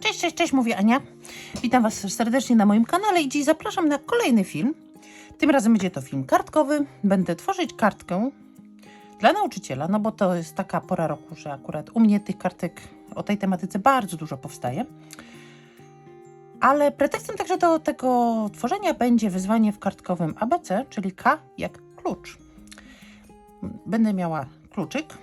Cześć, cześć, cześć, mówię Ania. Witam Was serdecznie na moim kanale i dziś zapraszam na kolejny film. Tym razem będzie to film kartkowy. Będę tworzyć kartkę dla nauczyciela, no bo to jest taka pora roku, że akurat u mnie tych kartek o tej tematyce bardzo dużo powstaje. Ale pretekstem także do tego tworzenia będzie wyzwanie w kartkowym ABC, czyli K jak klucz. Będę miała kluczyk,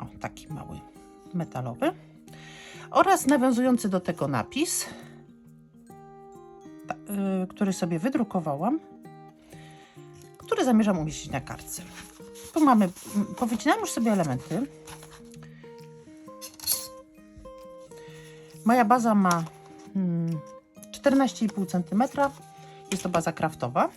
o taki mały metalowy, oraz nawiązujący do tego napis, y, który sobie wydrukowałam, który zamierzam umieścić na kartce. Tu mamy, m, powycinałam już sobie elementy. Moja baza ma mm, 14,5 cm. Jest to baza kraftowa.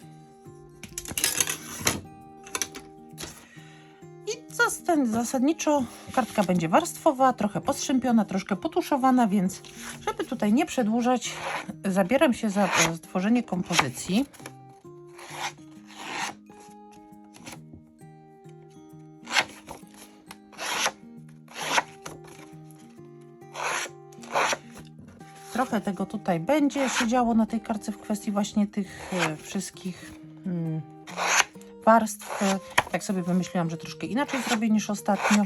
Ten- zasadniczo kartka będzie warstwowa, trochę postrzępiona, troszkę potuszowana, więc żeby tutaj nie przedłużać, zabieram się za stworzenie kompozycji. Trochę tego tutaj będzie się działo na tej kartce w kwestii właśnie tych e, wszystkich warstw. Tak sobie wymyśliłam, że troszkę inaczej zrobię niż ostatnio.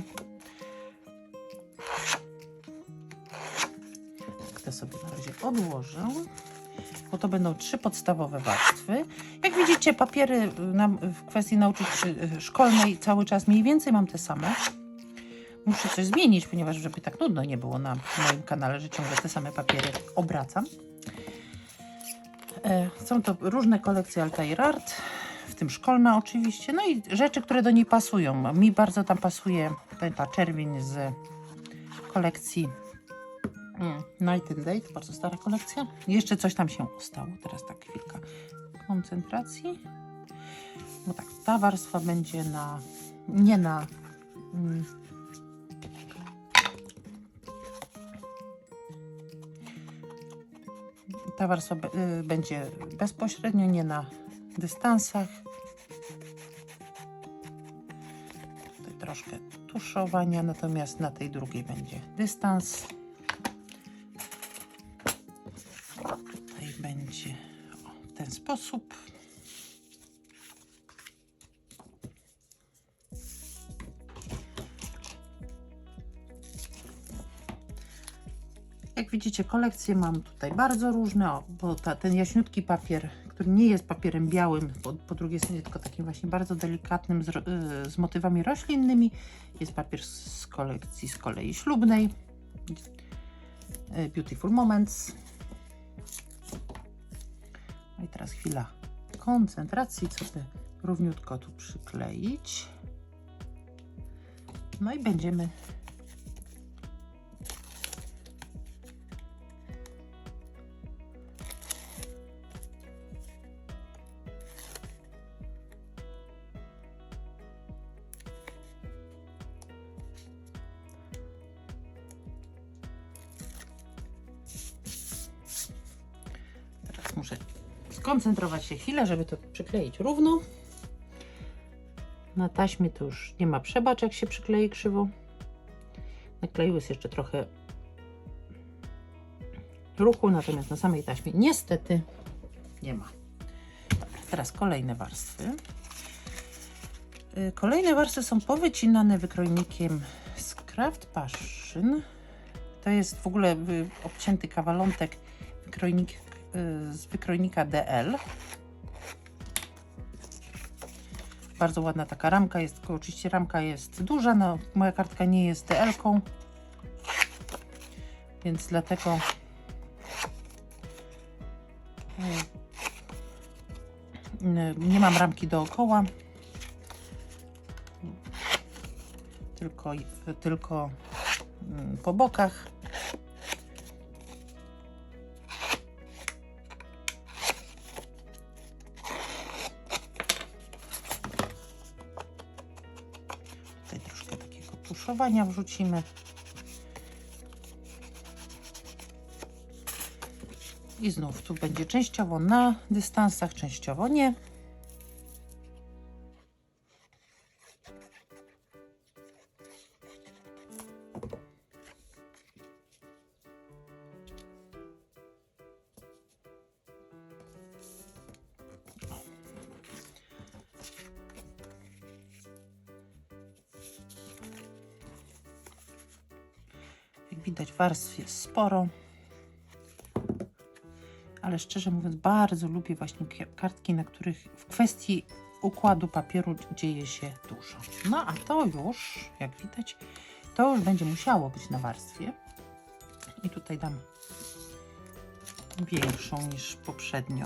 Tak to sobie na razie odłożę, bo to będą trzy podstawowe warstwy. Jak widzicie, papiery y, w kwestii nauczyć y, szkolnej cały czas mniej więcej mam te same. Muszę coś zmienić, ponieważ żeby tak nudno nie było na moim kanale, że ciągle te same papiery obracam. E, Są to różne kolekcje Altair Art, tym szkolna oczywiście, no i rzeczy, które do niej pasują. Mi bardzo tam pasuje ta, ta czerwień z kolekcji mm, Night and Day, to bardzo stara kolekcja. Jeszcze coś tam się stało, teraz tak chwilka koncentracji. No tak, ta warstwa będzie na, nie na mm, ta warstwa y, będzie bezpośrednio, nie na dystansach. Tutaj troszkę tuszowania, natomiast na tej drugiej będzie dystans. Tutaj będzie o, w ten sposób. Jak widzicie, kolekcje mam tutaj bardzo różne, bo ta, ten jaśniutki papier, który nie jest papierem białym, po, po drugiej stronie tylko takim właśnie bardzo delikatnym, z, y, z motywami roślinnymi. Jest papier z kolekcji z kolei ślubnej. Y, Beautiful Moments. No i teraz chwila koncentracji, co by równiutko tu przykleić. No i będziemy skoncentrować się chwilę, żeby to przykleić równo. Na taśmie to już nie ma przebacz, jak się przyklei krzywo. Na kleju jest jeszcze trochę ruchu, natomiast na samej taśmie niestety nie ma. Dobra, teraz kolejne warstwy. Y, Kolejne warstwy są powycinane wykrojnikiem z Craft Passion. To jest w ogóle y, obcięty kawalątek wykrojnik, z wykrojnika DL. Bardzo ładna taka ramka jest, tylko oczywiście ramka jest duża, no moja kartka nie jest DL-ką, więc dlatego y, y, nie mam ramki dookoła, tylko, tylko mm, po bokach. Wrzucimy. I znów tu będzie częściowo na dystansach, częściowo nie. Widać warstw jest sporo. Ale szczerze mówiąc, bardzo lubię właśnie ki- kartki, na których w kwestii układu papieru dzieje się dużo. No a to już, jak widać, to już będzie musiało być na warstwie. I tutaj dam większą niż poprzednio.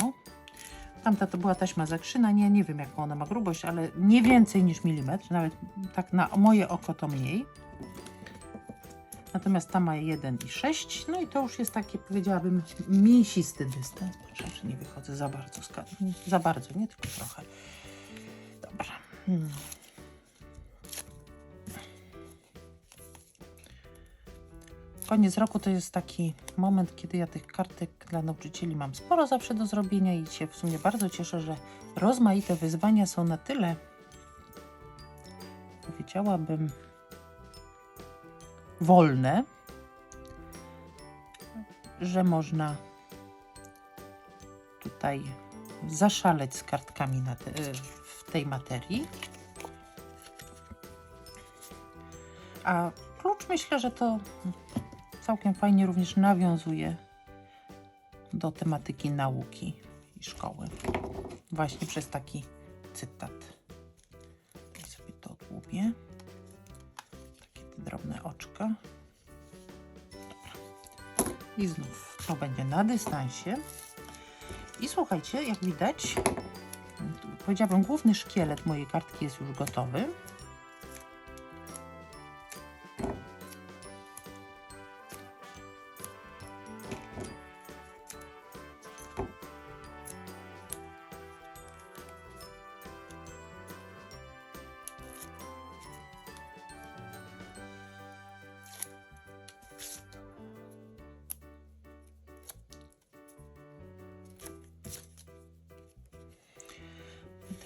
Tamta to była taśma zakrzyna, nie, nie wiem jaką ona ma grubość, ale nie więcej niż milimetr, nawet tak na moje oko to mniej. Natomiast ta ma 1,6, no i to już jest takie, powiedziałabym, mięsisty dystans. Patrzę, że nie wychodzę za bardzo, za bardzo, nie tylko trochę. Dobra. Hmm. Koniec roku to jest taki moment, kiedy ja tych kartek dla nauczycieli mam sporo zawsze do zrobienia i się w sumie bardzo cieszę, że rozmaite wyzwania są na tyle, powiedziałabym, wolne, że można tutaj zaszaleć z kartkami te, w tej materii. A klucz myślę, że to całkiem fajnie również nawiązuje do tematyki nauki i szkoły. Właśnie przez taki cytat. Sobie to odłubię. I znów to będzie na dystansie. I słuchajcie, jak widać, powiedziałabym, główny szkielet mojej kartki jest już gotowy.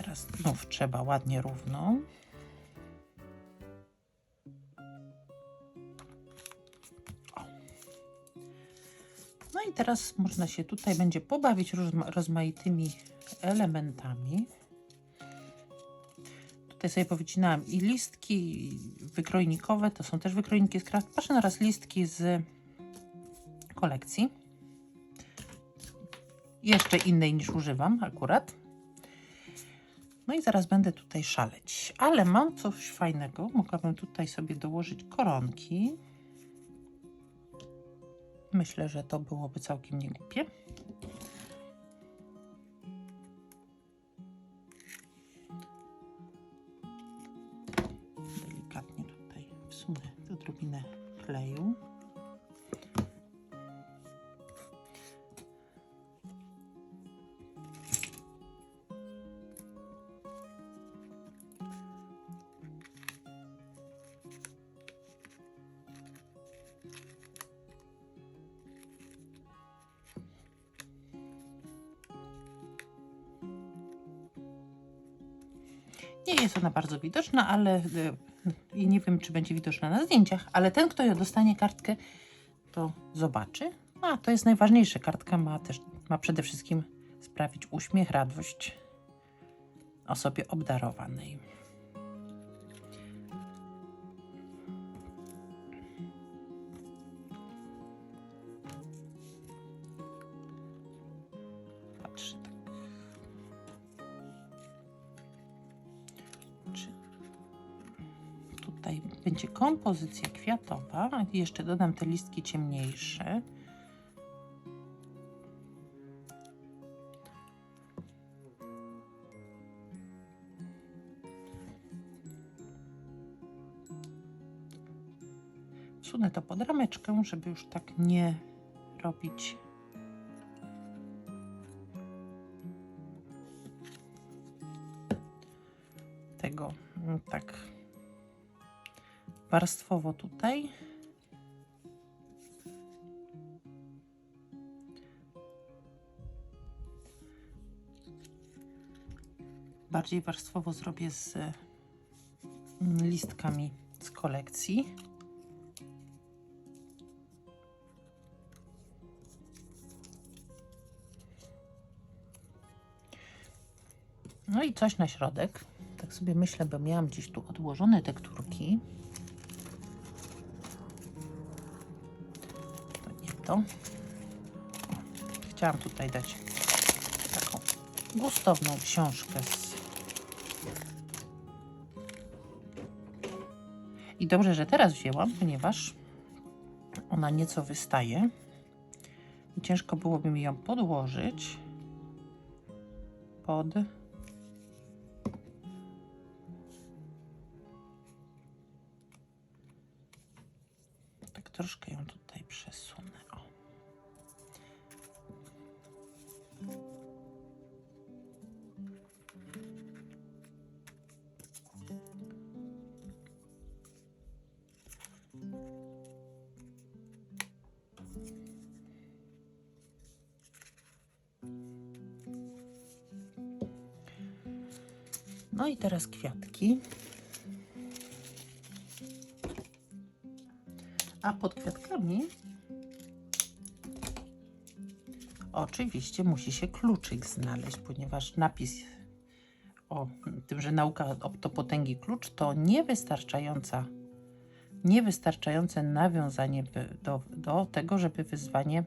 Teraz znów trzeba ładnie równo. No i teraz można się tutaj będzie pobawić rozma rozmaitymi elementami. Tutaj sobie powycinałam i listki wykrojnikowe, to są też wykrojniki z Craft Passion oraz listki z kolekcji. Jeszcze innej niż używam akurat. No i zaraz będę tutaj szaleć. Ale mam coś fajnego. Mogłabym tutaj sobie dołożyć koronki. Myślę, że to byłoby całkiem niegłupie. Nie jest ona bardzo widoczna, ale y, i nie wiem, czy będzie widoczna na zdjęciach, ale ten, kto ją dostanie kartkę, to zobaczy. A to jest najważniejsze. Kartka ma też ma przede wszystkim sprawić uśmiech, radość osobie obdarowanej. Tutaj będzie kompozycja kwiatowa. Jeszcze dodam te listki ciemniejsze. Wsunę to pod rameczkę, żeby już tak nie robić tego mm, tak warstwowo tutaj. Bardziej warstwowo zrobię z mm, listkami z kolekcji. No i coś na środek. Tak sobie myślę, bo miałam gdzieś tu odłożone tekturki. Chciałam tutaj dać taką gustowną książkę I dobrze, że teraz wzięłam, ponieważ ona nieco wystaje. I ciężko byłoby mi ją podłożyć pod No i teraz kwiatki. A pod kwiatkami oczywiście musi się kluczyk znaleźć, ponieważ napis o tym, że nauka optopotęgi klucz to niewystarczająca, niewystarczające nawiązanie do, do tego, żeby wyzwanie,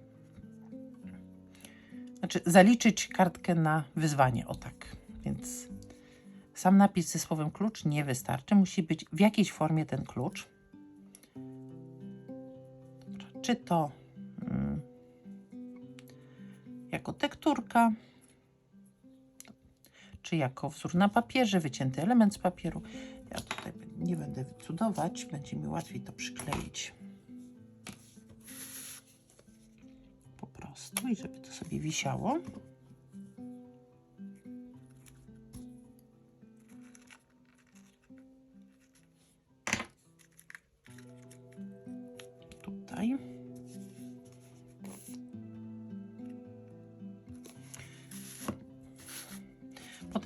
znaczy zaliczyć kartkę na wyzwanie, o tak. Więc sam napis ze słowem klucz nie wystarczy. Musi być w jakiejś formie ten klucz. Czy to mm, jako tekturka, czy jako wzór na papierze, wycięty element z papieru. Ja tutaj nie będę cudować, będzie mi łatwiej to przykleić. Po prostu i żeby to sobie wisiało.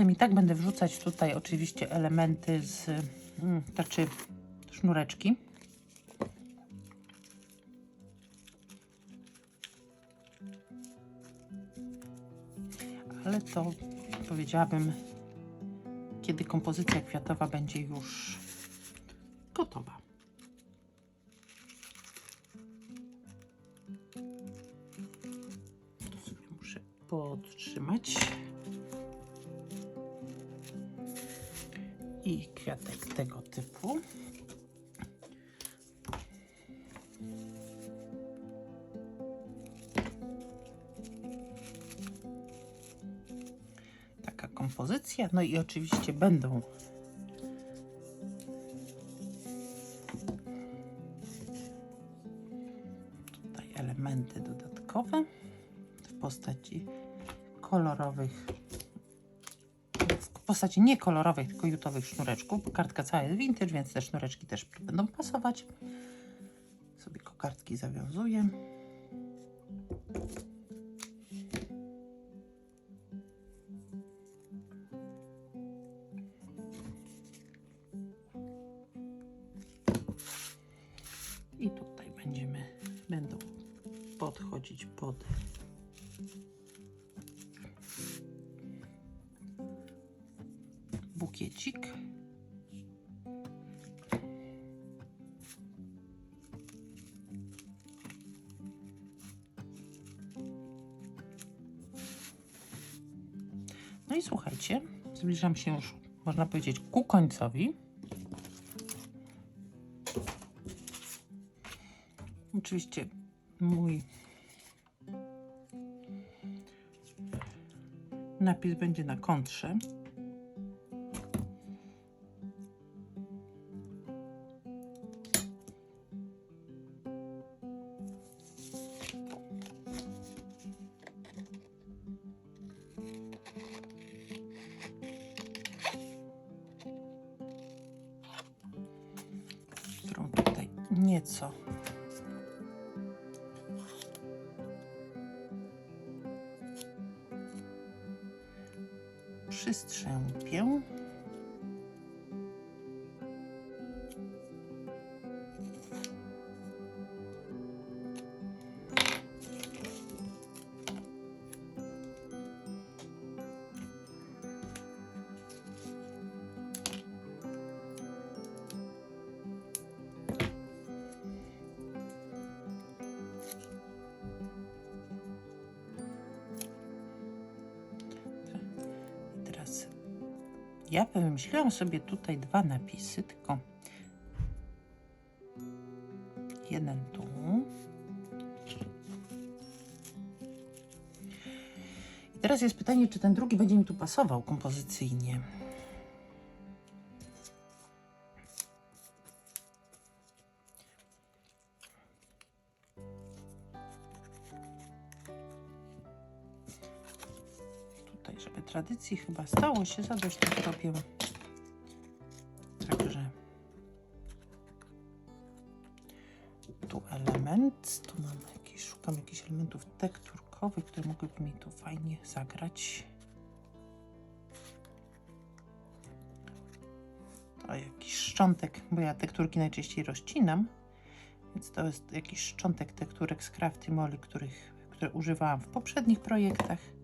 Potem i tak będę wrzucać tutaj oczywiście elementy z, znaczy sznureczki. Ale to powiedziałabym, kiedy kompozycja kwiatowa będzie już gotowa. To sobie muszę podtrzymać. I kwiatek tego typu. Taka kompozycja. No i oczywiście będą postaci nie kolorowych, tylko jutowych sznureczków. Kartka cała jest vintage, więc te sznureczki też będą pasować. Sobie kokardki zawiązuję. No i słuchajcie, zbliżam się już, można powiedzieć, ku końcowi. Oczywiście mój napis będzie na kontrze. Nieco przystrzępię. Ja wymyśliłam sobie tutaj dwa napisy, tylko jeden tu. I teraz jest pytanie, czy ten drugi będzie mi tu pasował kompozycyjnie. Tradycji chyba stało się zadość, tak robię. Także tu element, tu mam jakieś, szukam jakichś elementów tekturkowych, które mogłyby mi tu fajnie zagrać. To jakiś szczątek, bo ja tekturki najczęściej rozcinam, więc to jest jakiś szczątek tekturek z Crafty Molly, których, które używałam w poprzednich projektach.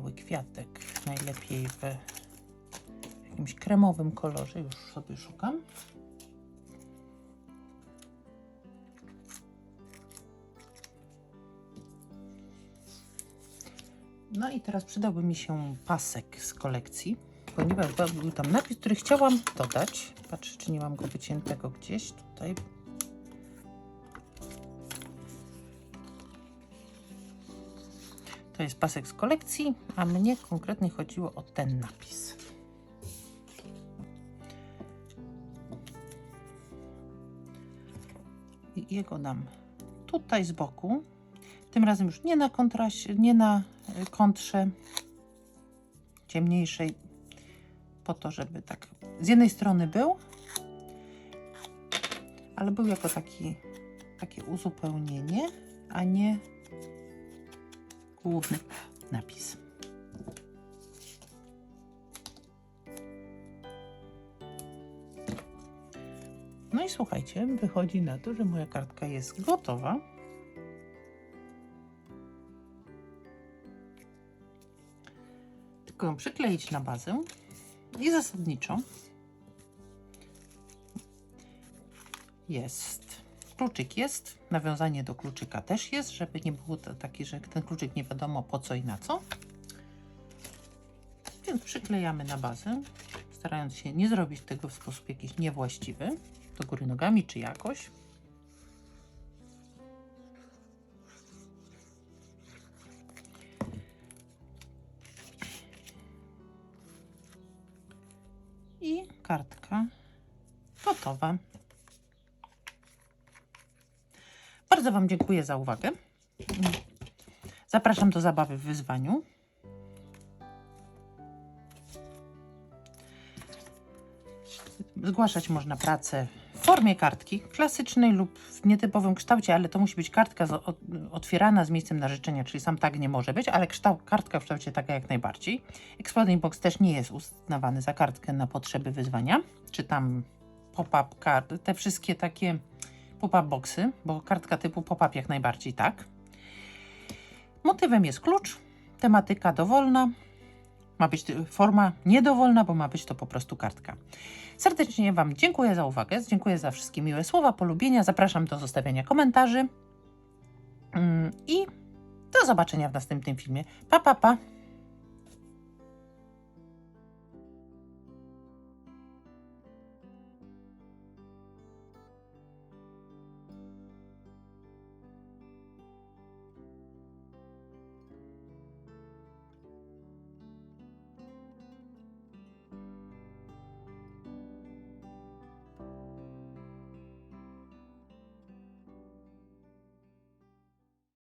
Mały kwiatek. Najlepiej w jakimś kremowym kolorze. Już sobie szukam. No i teraz przydałby mi się pasek z kolekcji, ponieważ był tam napis, który chciałam dodać. Patrzę, czy nie mam go wyciętego gdzieś tutaj. To jest pasek z kolekcji, a mnie konkretnie chodziło o ten napis. I jego dam tutaj z boku. Tym razem już nie na kontraście, nie na y, kontrze ciemniejszej, po to, żeby tak z jednej strony był, ale był jako taki, takie uzupełnienie, a nie główny napis. No i słuchajcie, wychodzi na to, że moja kartka jest gotowa. Tylko ją przykleić na bazę i zasadniczo jest kluczyk jest, nawiązanie do kluczyka też jest, żeby nie było to takie, że ten kluczyk nie wiadomo po co i na co. Więc przyklejamy na bazę, starając się nie zrobić tego w sposób jakiś niewłaściwy, do góry nogami czy jakoś. I kartka gotowa. Bardzo Wam dziękuję za uwagę. Zapraszam do zabawy w wyzwaniu. Zgłaszać można pracę w formie kartki klasycznej lub w nietypowym kształcie, ale to musi być kartka z, otwierana z miejscem na życzenia, czyli sam tag nie może być, ale kształt, kartka w kształcie taga jak najbardziej. Exploding Box też nie jest uznawany za kartkę na potrzeby wyzwania, czy tam pop-up card, te wszystkie takie pop-up boxy, bo kartka typu pop-up jak najbardziej tak. Motywem jest klucz, tematyka dowolna. Ma być forma niedowolna, bo ma być to po prostu kartka. Serdecznie Wam dziękuję za uwagę, dziękuję za wszystkie miłe słowa, polubienia. Zapraszam do zostawiania komentarzy Mm, i do zobaczenia w następnym filmie. Pa, pa, pa!